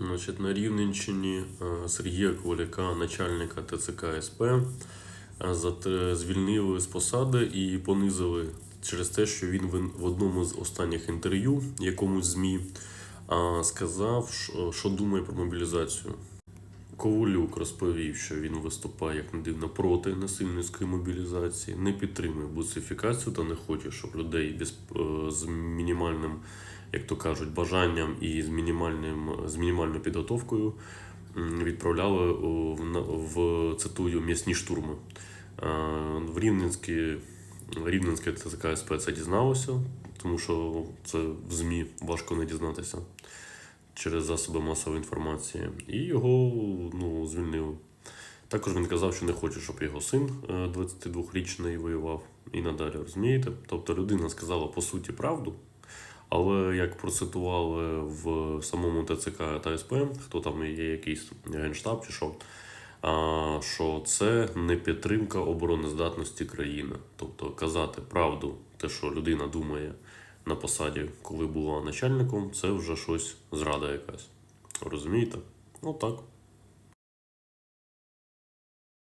Значить, на Рівненщині е, Сергія Коваляка, начальника ТЦК СП, е, звільнили з посади і понизили через те, що він в- одному з останніх інтерв'ю якомусь ЗМІ сказав, що- думає про мобілізацію. Ковалюк розповів, що він виступає як не дивно проти насильницької мобілізації, не підтримує буцифікацію та не хоче, щоб людей без, е, з мінімальним, як то кажуть, бажанням і з мінімальним з мінімальною підготовкою відправляли в, цитую м'ясні штурми. Е, В Рівненській Рівненське ТЦК СП це дізналося, тому що це в ЗМІ важко не дізнатися через засоби масової інформації, і його ну, звільнили. Також він казав, що не хоче, щоб його син е, 22-річний воював і надалі, розумієте? Тобто людина сказала по суті правду, але як процитували в самому ТЦК та СП, хто там є якийсь генштаб чи що, що це не підтримка обороноздатності країни. Тобто казати правду, те, що людина думає на посаді, коли була начальником, це вже щось зрада якась. Розумієте? Ну так.